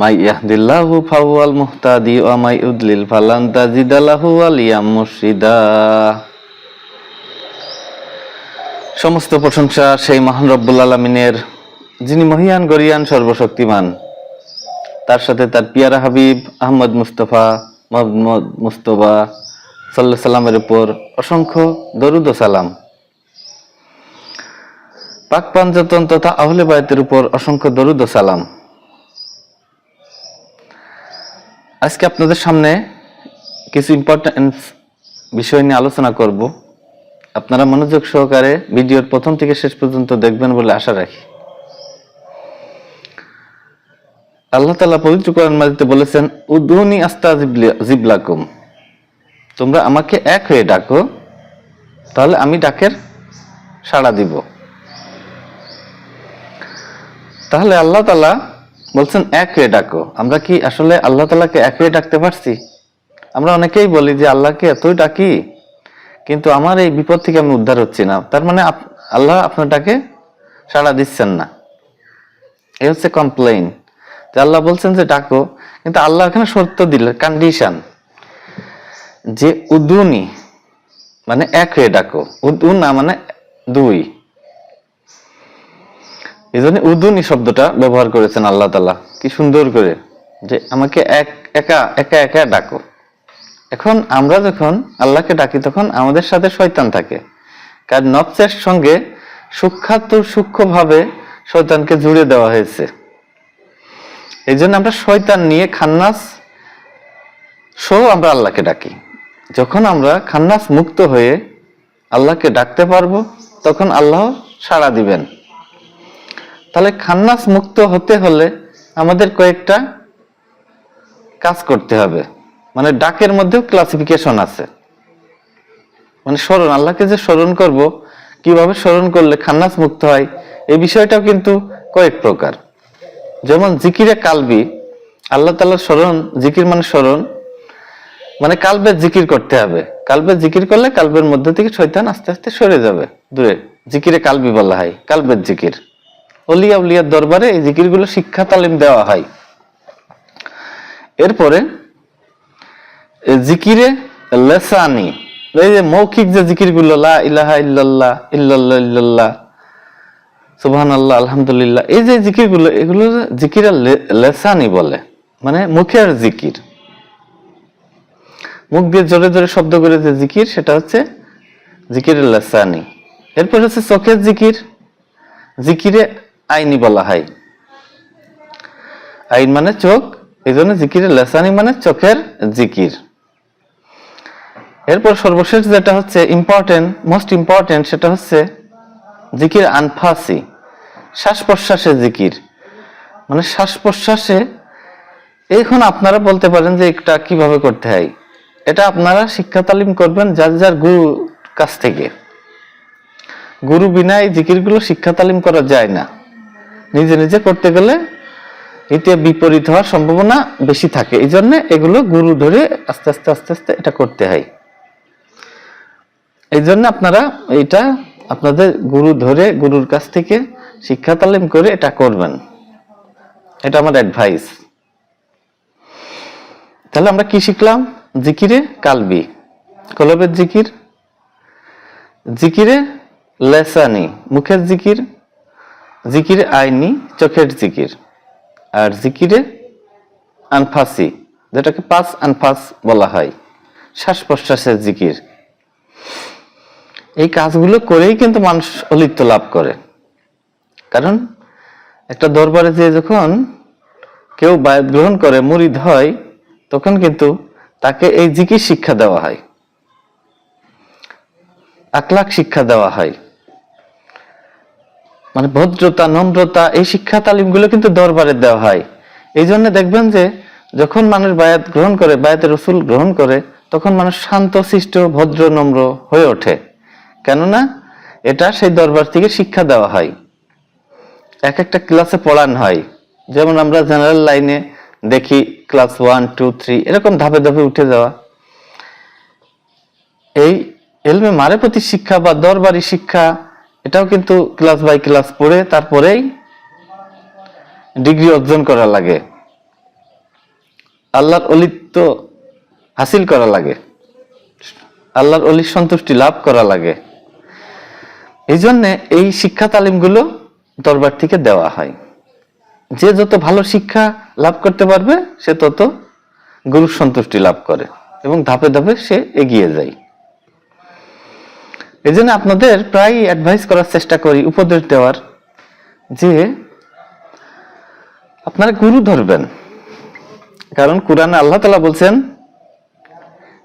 মাই ইয়াহদিল্লাহু ফাওয়াল মুহতাদি ওয়া মাই ফালান তাজিদালাহু মুর্শিদা। সমস্ত প্রশংসা সেই মহান রব্বুল আলমিনের, যিনি মহিয়ান, গরিয়ান, সর্বশক্তিমান। তার সাথে তার পিয়ারা হাবিব আহমদ মুস্তফা, মোহাম্মদ মুস্তফা সাল্লাহ সাল্লামের উপর অসংখ্য দরুদ সালাম। পাক পাঞ্জাতন তথা আহলে বায়তের উপর অসংখ্য দরুদ সালাম। আজকে আপনাদের সামনে কিছু ইম্পর্টেন্ট বিষয় নিয়ে আলোচনা করব। আপনারা মনোযোগ সহকারে ভিডিওর প্রথম থেকে শেষ পর্যন্ত দেখবেন বলে আশা রাখি। আল্লাহ তালা পবিত্র কোরআন মাজিতে বলেছেন উদ্দুনি আস্তা জিবলাকুম। তোমরা আমাকে এক হয়ে ডাকো, তাহলে আমি ডাকের সাড়া দিব। তাহলে আল্লাহ তালা বলছেন, এক হয়ে ডাকো। আমরা কি আসলে আল্লাহ তালাকে এক হয়ে ডাকতে পারছি? আমরা অনেকেই বলি যে, আল্লাহকে এতই ডাকি, কিন্তু আমার এই বিপদ থেকে আমি উদ্ধার হচ্ছি না। তার মানে আল্লাহ আপনার ডাকে সাড়া দিচ্ছেন না। এ হচ্ছে কমপ্লেইন যে আল্লাহ বলছেন যে, ডাকো। কিন্তু আল্লাহ এখানে শর্ত দিল কন্ডিশন যে উদুনি মানে এক হয়ে ডাকো। উদুন মানে দুই। এই জন্য উদুনি শব্দটা ব্যবহার করেছেন আল্লাহ তালা কি সুন্দর করে যে আমাকে এক, একা একা একা ডাকো। এখন আমরা যখন আল্লাহকে ডাকি, তখন আমাদের সাথে শয়তান থাকে। কারণ নফসের সঙ্গে সূক্ষাত সূক্ষ্মভাবে শয়তানকে জুড়ে দেওয়া হয়েছে। এই জন্য আমরা শয়তান নিয়ে খান্নাস সহ আমরা আল্লাহকে ডাকি। যখন আমরা খান্নাস মুক্ত হয়ে আল্লাহকে ডাকতে পারব, তখন আল্লাহ সাড়া দিবেন। তাহলে খান্নাস মুক্ত হতে হলে আমাদের কয়েকটা কাজ করতে হবে। মানে ডাকের মধ্যেও ক্লাসিফিকেশন আছে। মানে স্মরণ, আল্লাহকে যে স্মরণ করব, কীভাবে স্মরণ করলে খান্নাস মুক্ত হয়, এই বিষয়টাও কিন্তু কয়েক প্রকার। যেমন জিকিরে কালবি, আল্লাহ তাআলার স্মরণ, জিকির মানে স্মরণ। মানে কালবের জিকির করতে হবে। কালবের জিকির করলে কালবের মধ্যে থেকে শৈতান আস্তে আস্তে সরে যাবে। দূরে, জিকিরে কালবি বলা হয়, কালবের জিকির। অলিয়া উলিয়ার দরবারে এই জিকিরগুলো শিক্ষা, তালিম দেওয়া হয়। এরপরে জিকিরে লেসানি, এই যে মৌখিক যে জিকিরগুলো, লা ইলাহা ইল্লাল্লাহ ইল্লাল্লাহ ইল্লাল্লাহ, সুবহানাল্লাহ, আলহামদুলিল্লাহ, এই যে জিকিরগুলো, এগুলো জিকিরে লেসানি বলে মানে মুখের জিকির। মুখ দিয়ে জোরে জোরে শব্দ করে যে জিকির, সেটা হচ্ছে জিকিরের লেসানি। এরপর হচ্ছে চোখের জিকির। জিকিরে আইনি বলা হয়। আইন মানে চোখ, এই জন্য জিকিরের লেসানি মানে চোখের জিকির। এরপর সর্বশেষ যেটা হচ্ছে ইম্পর্টেন্ট মোস্ট ইম্পর্টেন্ট সেটা হচ্ছে জিকির আনফাসি শ্বাস প্রশ্বাসে জিকির। মানে শ্বাস প্রশ্বাসে এখন আপনারা বলতে পারেন যে এটা কীভাবে করতে হয়। এটা আপনারা শিক্ষা তালিম করবেন যার যার গুরু কাছ থেকে। গুরু বিনা এই জিকিরগুলো শিক্ষা তালিম করা যায় না। নিজে নিজে করতে গেলে এতে বিপরীত হওয়ার সম্ভাবনা বেশি থাকে। এই জন্য এগুলো গুরু ধরে আস্তে আস্তে আস্তে আস্তে এটা করতে হয়। এই জন্য আপনারা এটা আপনাদের গুরু ধরে গুরুর কাছ থেকে শিক্ষা তালিম করে এটা করবেন। এটা আমার অ্যাডভাইস তাহলে আমরা কি শিখলাম? জিকিরে কালবি। কলবের জিকির। জিকিরে লেসানি। মুখের জিকির। জিকিরে আইনি চোখের জিকির। আর জিকিরে আনফাসি, যেটাকে পাস আনফাস বলা হয় শ্বাস প্রশ্বাসের জিকির। এই কাজগুলো করেই কিন্তু মানুষ অলিপ্ত লাভ করে। কারণ একটা দরবারে যে যখন কেউ বায়াত গ্রহণ করে, মুরিদ হয়, তখন কিন্তু তাকে এই জিকির শিক্ষা দেওয়া হয়। আখলাখ শিক্ষা দেওয়া হয়। মানে ভদ্রতা, নম্রতা, এই শিক্ষা তালিমগুলো কিন্তু দরবারে দেওয়া হয়। এই জন্য দেখবেন যে, যখন মানুষ বায়াত গ্রহণ করে, বায়াতের রসুল গ্রহণ করে, তখন মানুষ শান্ত, শিষ্ট, ভদ্র, নম্র হয়ে ওঠে। কেননা, এটা সেই দরবার থেকে শিক্ষা দেওয়া হয়। এক একটা ক্লাসে পড়ান হয়। যেমন আমরা জেনারেল লাইনে দেখি, ক্লাস ওয়ান, টু, থ্রি, এরকম ধাপে ধাপে উঠে যাওয়া। এই এলমে মারে প্রতি শিক্ষা বা দরবারি শিক্ষা এটাও কিন্তু ক্লাস বাই ক্লাস পড়ে, তারপরেই ডিগ্রি অর্জন করা লাগে। আল্লাহর অলিত্ব হাসিল করা লাগে। আল্লাহর অলির সন্তুষ্টি লাভ করা লাগে। এই জন্যে এই শিক্ষা তালিমগুলো দরবার থেকে দেওয়া হয়। যে যত ভালো শিক্ষা লাভ করতে পারবে, সে তত গুরুর সন্তুষ্টি লাভ করে এবং ধাপে ধাপে সে এগিয়ে যায়। এই জন্য আপনাদের প্রায় অ্যাডভাইস করার চেষ্টা করি, উপদেশ দেওয়ার যে, আপনারা গুরু ধরবেন। কারণ কোরআনে আল্লাহ তালা বলছেন,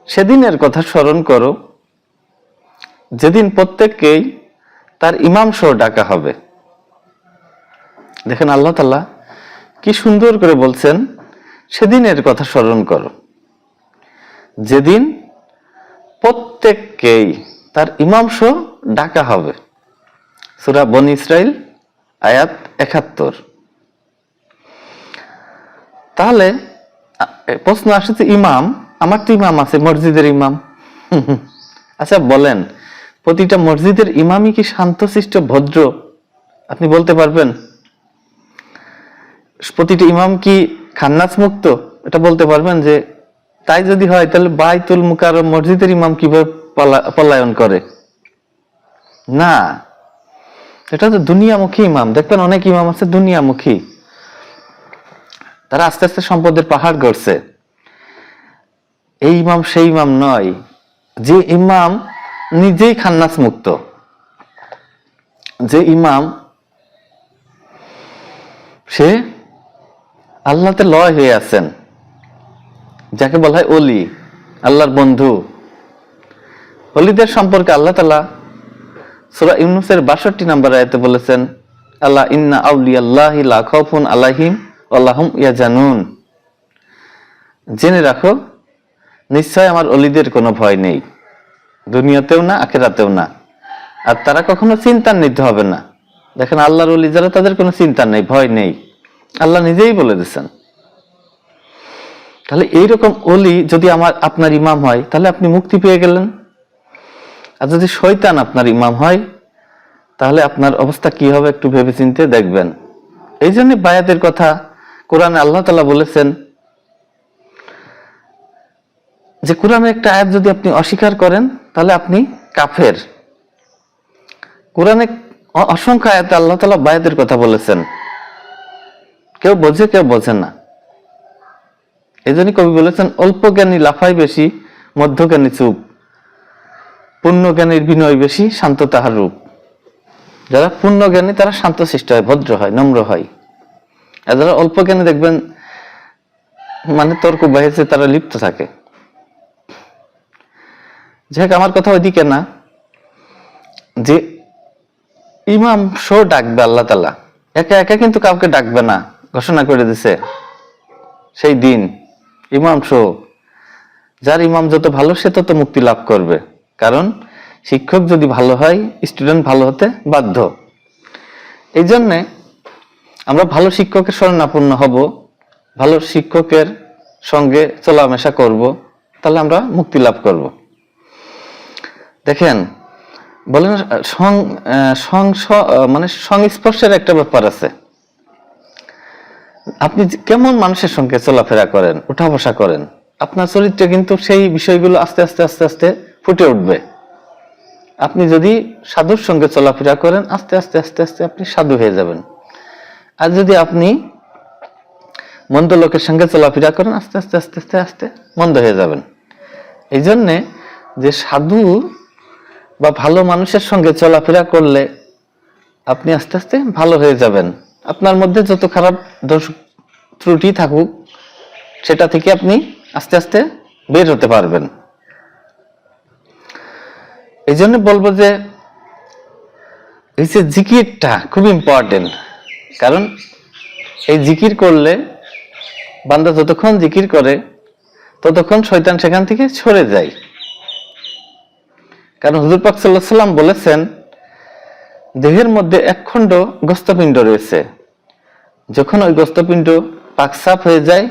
সেদিনের কথা স্মরণ করো, যেদিন প্রত্যেককেই তার ইমাম সহ ডাকা হবে। দেখেন আল্লাহ তালা কি সুন্দর করে বলছেন, সেদিনের কথা স্মরণ করো, যেদিন প্রত্যেককেই তার ইমাম সহ ডাকা হবে। সুরা বন ইসরাইল, আয়াত একাত্তর। তাহলে প্রশ্ন আসছে ইমাম, আমার তো ইমাম আছে, মসজিদের ইমাম। আচ্ছা বলেন, প্রতিটা মসজিদের ইমামই কি শান্তশিষ্ট, ভদ্র? আপনি বলতে পারবেন। প্রতিটি ইমাম কি খান্নাস মুক্ত এটা বলতে পারবেন যে, তাই যদি হয়, তাহলে বাইতুল মুকার মসজিদের ইমাম কীভাবে পলায়ন করে। না, এটা তো দুনিয়ামুখী ইমাম। দেখবেন অনেক ইমাম আছে দুনিয়ামুখী। তারা আস্তে আস্তে সম্পদের পাহাড় গড়ছে। এই ইমাম, সেই ইমাম নয়। যে ইমাম নিজেই খান্নাস মুক্ত। যে ইমাম, সে আল্লাহতে লয় হয়ে আছেন। যাকে বলা হয় অলি আল্লাহর বন্ধু। অলিদের সম্পর্কে আল্লাহ তালা সুরা ইউনুসের বাষট্টি নাম্বার আয়তে বলেছেন আল্লাহ ইন্না আউলি আল্লাহ লা খাউফুন আল্লাহম আল্লাহুম ইয়াজানুন। জেনে রাখো, নিশ্চয় আমার অলিদের কোনো ভয় নেই, দুনিয়াতেও না, আখেরাতেও না। আর তারা কখনো চিন্তান্বিত হবে না। দেখেন, আল্লাহর অলি যারা তাদের কোনো চিন্তা নেই, ভয় নেই। আল্লাহ নিজেই বলে দিচ্ছেন তাহলে এইরকম অলি যদি আমার, আপনার ইমাম হয়, তাহলে আপনি মুক্তি পেয়ে গেলেন? আর যদি শয়তান আপনার ইমাম হয়, তাহলে আপনার অবস্থা কি হবে একটু ভেবে চিনতে দেখবেন। এই জন্য বায়াতের কথা কোরআনে আল্লাহ তালা বলেছেন যে কোরআনে একটা আয়াত যদি আপনি অস্বীকার করেন, তাহলে আপনি কাফের। কোরআনে অসংখ্য আয়াতে আল্লাহ তালা বায়াতের কথা বলেছেন। কেউ বোঝে কেউ বোঝে না। এই জন্য কবি বলেছেন, অল্প জ্ঞানী লাফাই বেশি, মধ্যজ্ঞানী চুপ। পূর্ণ জ্ঞানীর বিনয় বেশি, শান্ত তাহার রূপ। যারা পূর্ণ জ্ঞানী তারা শান্তশিষ্ট হয়, ভদ্র হয়, নম্র হয়। আর যারা অল্প জ্ঞানে দেখবেন মানে তর্ক বাহিরে তারা লিপ্ত থাকে। যাই আমার কথা ওইদিকে না, যে ইমাম শো ডাকবে আল্লাহ তালা একা একা কিন্তু কাউকে ডাকবে না, ঘোষণা করে দিছে। সেই দিন, ইমাম শো যার ইমাম যত ভালো, সে তত মুক্তি লাভ করবে। কারণ শিক্ষক যদি ভালো হয় স্টুডেন্ট ভালো হতে বাধ্য। এই জন্যে আমরা ভালো শিক্ষকের শরণাপন্ন হব, ভালো শিক্ষকের সঙ্গে চলামেশা করব, তাহলে আমরা মুক্তি লাভ করব। দেখেন, বলেন, সং মানে সংস্পর্শের একটা ব্যাপার আছে। আপনি কেমন মানুষের সঙ্গে চলাফেরা করেন উঠা বসা করেন, আপনার চরিত্রে কিন্তু সেই বিষয়গুলো আস্তে আস্তে আস্তে আস্তে ফুটে উঠবে। আপনি যদি সাধুর সঙ্গে চলাফেরা করেন, আস্তে আস্তে আস্তে আস্তে আপনি সাধু হয়ে যাবেন। আর যদি আপনি মন্দ লোকের সঙ্গে চলাফেরা করেন, আস্তে আস্তে আস্তে আস্তে আস্তে মন্দ হয়ে যাবেন। এই জন্যে যে সাধু বা ভালো মানুষের সঙ্গে চলাফেরা করলে আপনি আস্তে আস্তে ভালো হয়ে যাবেন। আপনার মধ্যে যত খারাপ দোষ ত্রুটি থাকুক, সেটা থেকে আপনি আস্তে আস্তে বের হতে পারবেন। এই জন্য বলব যে এই যে জিকিরটা খুব ইম্পর্টেন্ট কারণ এই জিকির করলে বান্দা যতক্ষণ জিকির করে, ততক্ষণ শয়তান সেখান থেকে সরে যায়। কারণ হুজুর পাক সাল্লাহ বলেছেন, দেহের মধ্যে একখণ্ড গোস্তপিণ্ড রয়েছে। যখন ওই গোস্তপিণ্ড পাকসাপ হয়ে যায়,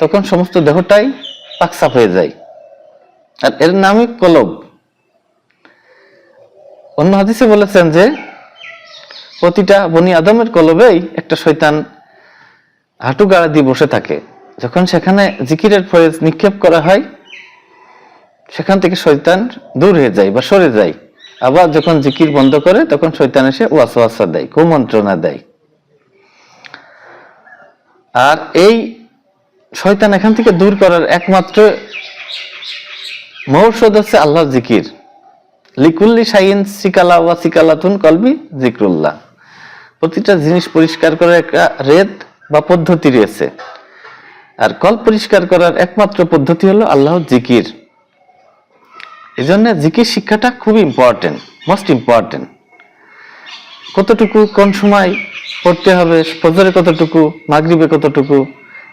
তখন সমস্ত দেহটাই পাকসাপ হয়ে যায়। আর এর নামই কলব। অন্য হাদিসে বলেছেন যে, প্রতিটা বনি আদমের কলবেই একটা শৈতান হাঁটু গাড়া দিয়ে বসে থাকে। যখন সেখানে জিকিরের ফয়েজ নিক্ষেপ করা হয়, সেখান থেকে শৈতান দূর হয়ে যায় বা সরে যায়। আবার যখন জিকির বন্ধ করে, তখন শৈতান এসে ওয়াসওয়াসা দেয়, কুমন্ত্রণা দেয়। আর এই শয়তান এখান থেকে দূর করার একমাত্র মৌষদ হচ্ছে আল্লাহ জিকির। লিকুল্লি সাইন সিকালা ওয়া সিকালাতুন কলবি জিক্রুল্লাহ প্রতিটা জিনিস পরিষ্কার করার একটা রেদ বা পদ্ধতি রয়েছে। আর কল পরিষ্কার করার একমাত্র পদ্ধতি হলো আল্লাহ জিকির। এই জন্য জিকির শিক্ষাটা খুব ইম্পর্টেন্ট মোস্ট ইম্পর্টেন্ট কতটুকু কোন সময় পড়তে হবে, ফজরে কতটুকু, মাগরিবে কতটুকু,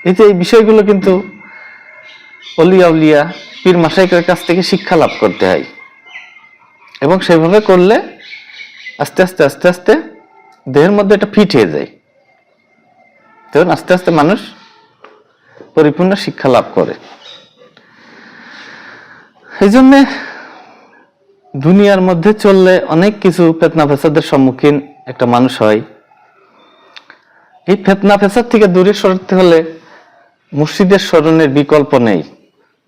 এই যে এই বিষয়গুলো কিন্তু অলিয়া উলিয়া পীর মাসাইকের কাছ থেকে শিক্ষা লাভ করতে হয়। এবং সেভাবে করলে আস্তে আস্তে আস্তে আস্তে দেহের মধ্যে এটা ফিট হয়ে যায়। তখন আস্তে আস্তে মানুষ পরিপূর্ণ শিক্ষা লাভ করে। এই জন্যে দুনিয়ার মধ্যে চললে অনেক কিছু ফেতনা ফেসাদের সম্মুখীন একটা মানুষ হয়। এই ফেতনা ফেসাদ থেকে দূরে সরতে হলে মুর্শিদের স্মরণের বিকল্প নেই।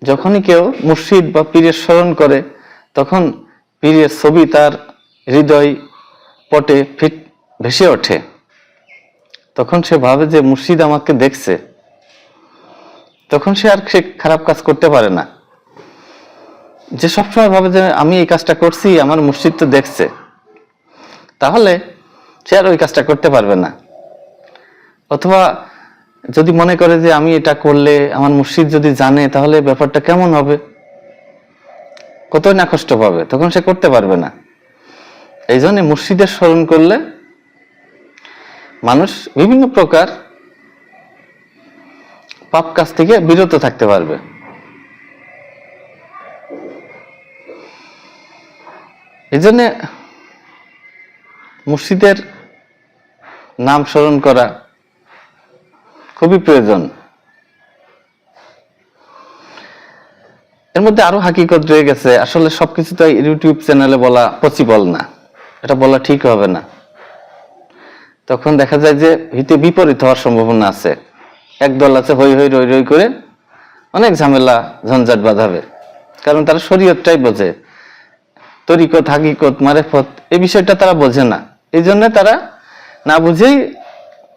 যখনই কেউ মুর্শিদ বা পীরের স্মরণ করে, তখন পীরের ছবি তার হৃদয় পটে ফিট ভেসে ওঠে। তখন সে ভাবে যে মুর্শিদ আমাকে দেখছে, তখন সে আর সে খারাপ কাজ করতে পারে না। যে সবসময় ভাবে যে আমি এই কাজটা করছি, আমার মুর্শিদ তো দেখছে। তাহলে সে আর ওই কাজটা করতে পারবে না। অথবা যদি মনে করে যে আমি এটা করলে, আমার মুর্শিদ যদি জানে, তাহলে ব্যাপারটা কেমন হবে? কতই না কষ্ট পাবে, তখন সে করতে পারবে না। এই জন্য মুর্শিদের স্মরণ করলে মানুষ বিভিন্ন প্রকার পাপ কাজ থেকে বিরত থাকতে পারবে। এই জন্যে মুর্শিদের নাম স্মরণ করা খুবই প্রয়োজন। এর মধ্যে আরও হাকিকত রয়ে গেছে। আসলে সবকিছু তো ইউটিউব চ্যানেলে বলা পসিবল না। এটা বলা ঠিক হবে না। তখন দেখা যায় যে হিতে বিপরীত হওয়ার সম্ভাবনা আছে। একদল আছে হই হই রই রই করে অনেক ঝামেলা, ঝঞ্ঝাট বাঁধাবে। কারণ তারা শরীয়তটাই বোঝে। তরিকত, হাকিকত, মারেফত এই বিষয়টা তারা বোঝে না। এই জন্য তারা না বুঝেই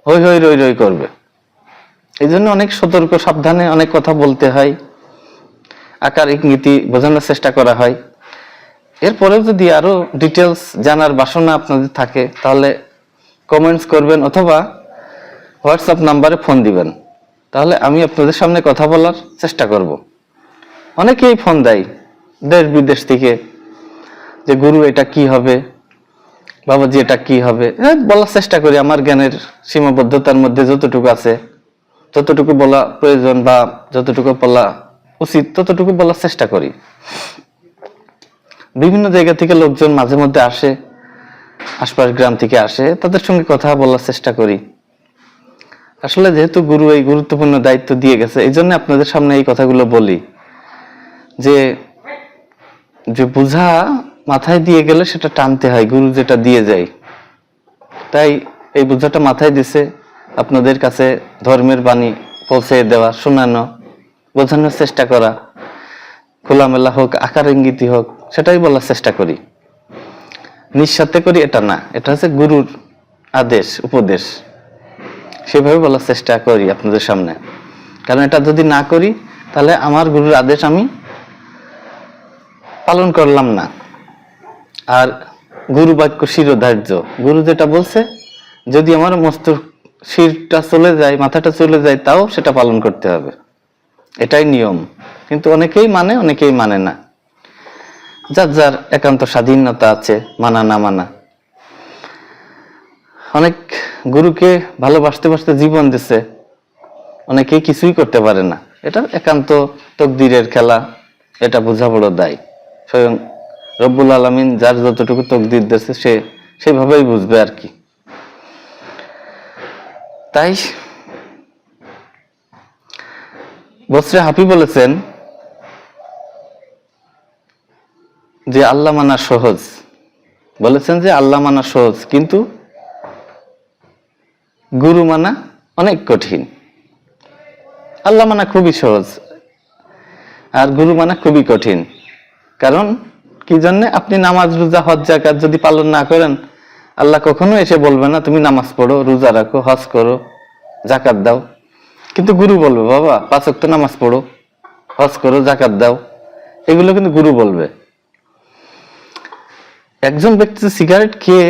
হই হই রই রই করবে। এই জন্য অনেক সতর্ক, সাবধানে অনেক কথা বলতে হয়। আকার ইঙ্গিতি বোঝানোর চেষ্টা করা হয়। এরপরেও যদি আরও ডিটেলস জানার বাসনা আপনাদের থাকে তাহলে কমেন্টস করবেন অথবা হোয়াটসঅ্যাপ নাম্বারে ফোন দিবেন। তাহলে আমি আপনাদের সামনে কথা বলার চেষ্টা করব। অনেকেই ফোন দেয় দেশ বিদেশ থেকে যে গুরু এটা কি হবে? বাবাজি এটা কি হবে? এ, বলার চেষ্টা করি। আমার জ্ঞানের সীমাবদ্ধতার মধ্যে যতটুকু আছে যতটুকু বলা প্রয়োজন বা যতটুকু বলা উচিত ততটুকু বলার চেষ্টা করি। বিভিন্ন জায়গা থেকে লোকজন মাঝে মধ্যে আসে, আশপাশ গ্রাম থেকে আসে, তাদের সঙ্গে কথা বলার চেষ্টা করি। আসলে যেহেতু গুরু এই গুরুত্বপূর্ণ দায়িত্ব দিয়ে গেছে, এই জন্য আপনাদের সামনে এই কথাগুলো বলি। যে যে বোঝা মাথায় দিয়ে গেলে সেটা টানতে হয়, গুরু যেটা দিয়ে যায়। তাই এই বোঝাটা মাথায় দিছে, আপনাদের কাছে ধর্মের বাণী পৌঁছে দেওয়া, শোনানো। বোঝানোর চেষ্টা করা। খোলামেলা হোক আকার ইঙ্গিতি হোক, সেটাই বলার চেষ্টা করি। নিঃস্বার্থে করি এটা না, এটা হচ্ছে গুরুর আদেশ, উপদেশ। সেভাবে বলার চেষ্টা করি আপনাদের সামনে। কারণ এটা যদি না করি, তাহলে আমার গুরুর আদেশ আমি পালন করলাম না। আর গুরু বাক্য শিরোধার্য। গুরু যেটা বলছে, যদি আমার মস্ত শিরটা চলে যায়, মাথাটা চলে যায়, তাও সেটা পালন করতে হবে। এটাই নিয়ম। কিন্তু অনেকেই মানে অনেকেই মানে না। যার যার একান্ত স্বাধীনতা আছে, মানা না মানা। অনেক গুরুকে ভালোবাসতে বাসতে জীবন দিছে, অনেকেই কিছুই করতে পারে না। এটা একান্ত তকদিরের খেলা, এটা বোঝা বড় দায়। স্বয়ং রব্বুল আলমিন যার যতটুকু তকদির দিয়েছে, সে সেভাবেই বুঝবে আর কি। তাই বসরে হাফি বলেছেন যে আল্লাহ মানা সহজ। বলেছেন যে আল্লাহ মানা সহজ, কিন্তু গুরু মানা অনেক কঠিন। আল্লাহ মানা খুবই সহজ আর গুরু মানা খুবই কঠিন। কারণ কি জন্যে? আপনি নামাজ, রোজা, হজ জাকাত যদি পালন না করেন, আল্লাহ কখনো এসে বলবে না, তুমি নামাজ পড়ো, রোজা রাখো, হজ করো জাকাত দাও। কিন্তু গুরু বলবে, বাবা, পাঁচ ওয়াক্ত নামাজ পড়ো, হজ করো জাকাত দাও। এগুলো কিন্তু গুরু বলবে। একজন ব্যক্তি সিগারেট খেয়ে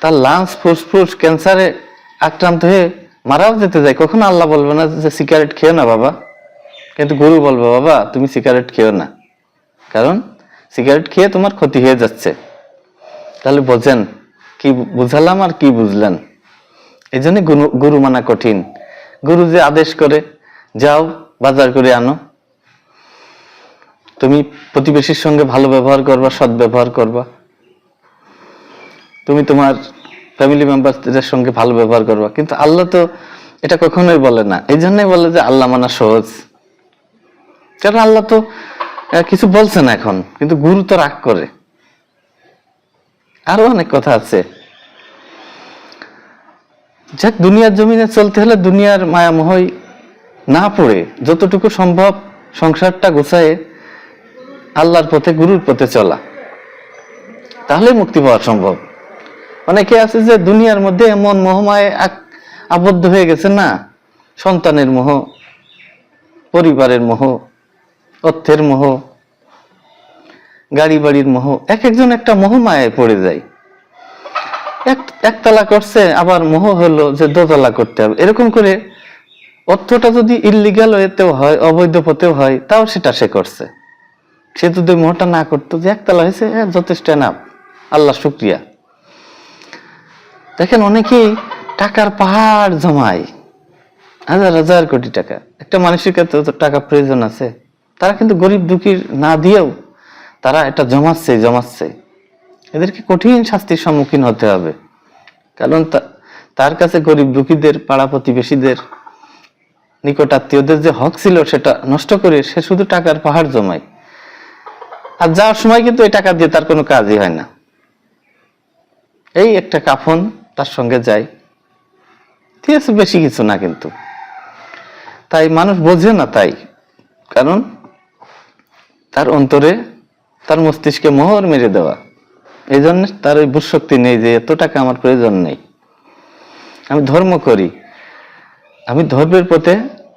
তার লাংস ফুসফুস ক্যান্সারে আক্রান্ত হয়ে মারাও যেতে যায়, কখনো আল্লাহ বলবে না যে সিগারেট খেও না, বাবা। কিন্তু গুরু বলবে, বাবা, তুমি সিগারেট খেও না। কারণ সিগারেট খেয়ে তোমার ক্ষতি হয়ে যাচ্ছে। তাহলে বোঝেন, কি বুঝালাম আর কি বুঝলেন? এই জন্য গুরু মানা কঠিন। গুরু যে আদেশ করে, যাও বাজার করে আনো। তুমি প্রতিবেশীর সঙ্গে ভালো ব্যবহার করবা, সৎ ব্যবহার করবা। তুমি তোমার ফ্যামিলি মেম্বারদের সঙ্গে ভালো ব্যবহার করবা। কিন্তু আল্লাহ তো এটা কখনোই বলে না। এই জন্যই বলে যে আল্লাহ মানা সহজ। কারণ আল্লাহ তো কিছু বলছে না এখন। কিন্তু গুরু তো রাগ করে। আরও অনেক কথা আছে। যাক, দুনিয়ার জমিনে চলতে হলে দুনিয়ার মায়ামোহই না পড়ে। যতটুকু সম্ভব সংসারটা গোছায় আল্লাহর পথে, গুরুর পথে চলা। তাহলে মুক্তি পাওয়া সম্ভব। অনেকে আছে যে দুনিয়ার মধ্যে এমন মোহমায় আক- আবদ্ধ হয়ে গেছে না, সন্তানের মোহ, পরিবারের মোহ, অর্থের মোহ, গাড়ি বাড়ির মোহ, এক একজন একটা মোহমায় পড়ে যায়। এক একতলা করছে আবার মোহ হলো যে দোতলা করতে হবে। এরকম করে অর্থটা যদি ইলিগাল হয়েতেও হয় অবৈধ পথেও হয় তাও সেটা সে করছে। সে যদি মোহটা না করতো যে একতলা হয়েছে হ্যাঁ, যথেষ্ট না আল্লাহ শুক্রিয়া। দেখেন অনেকেই টাকার পাহাড় জমায়। হাজার হাজার কোটি টাকা। একটা মানুষের কাছে টাকা প্রয়োজন আছে। তারা কিন্তু গরিব দুঃখীর না দিয়েও তারা এটা জমাচ্ছে জমাচ্ছে। এদেরকে কঠিন শাস্তির সম্মুখীন হতে হবে। কারণ তার কাছে গরিব দুঃখীদের, পাড়া প্রতিবেশীদের, নিকট আত্মীয়দের যে হক ছিল সেটা নষ্ট করে সে শুধু টাকার পাহাড় জমায়। আর যাওয়ার সময় কিন্তু এই টাকা দিয়ে তার কোনো কাজই হয় না। এই একটা কাফন তার সঙ্গে যায়। ঠিক আছে, বেশি কিছু না কিন্তু। তাই মানুষ বোঝে না তাই। কারণ তার অন্তরে তার মস্তিষ্কে মোহর মেরে দেওয়া। এই জন্য তার ওই বুঝশক্তি নেই যে এত টাকা আমার প্রয়োজন নেই। আমি ধর্ম করি। আমি ধর্মের পথে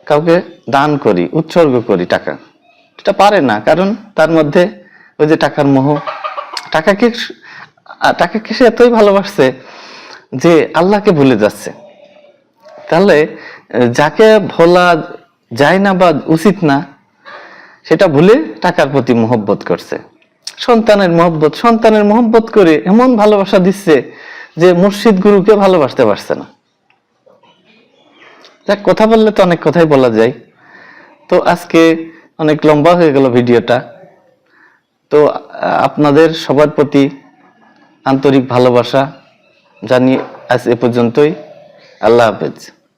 কাউকে দান করি, উৎসর্গ করি টাকা। এটা পারে না, কারণ তার মধ্যে ওই যে টাকার মোহ। টাকাকে টাকাকে সে এতই ভালোবাসছে যে আল্লাহকে ভুলে যাচ্ছে? তাহলে যাকে ভোলা যায় না বা উচিত না, সেটা ভুলে টাকার প্রতি মোহব্বত করছে। সন্তানের মহব্বত সন্তানের মহব্বত করে এমন ভালোবাসা দিচ্ছে যে মুর্শিদ গুরুকে ভালোবাসতে পারছে না। যাক, কথা বললে তো অনেক কথাই বলা যায়। তো আজকে অনেক লম্বা হয়ে গেল ভিডিওটা। তো আপনাদের সবার প্রতি আন্তরিক ভালোবাসা জানিয়ে আজ এ পর্যন্তই। আল্লাহ হাফেজ।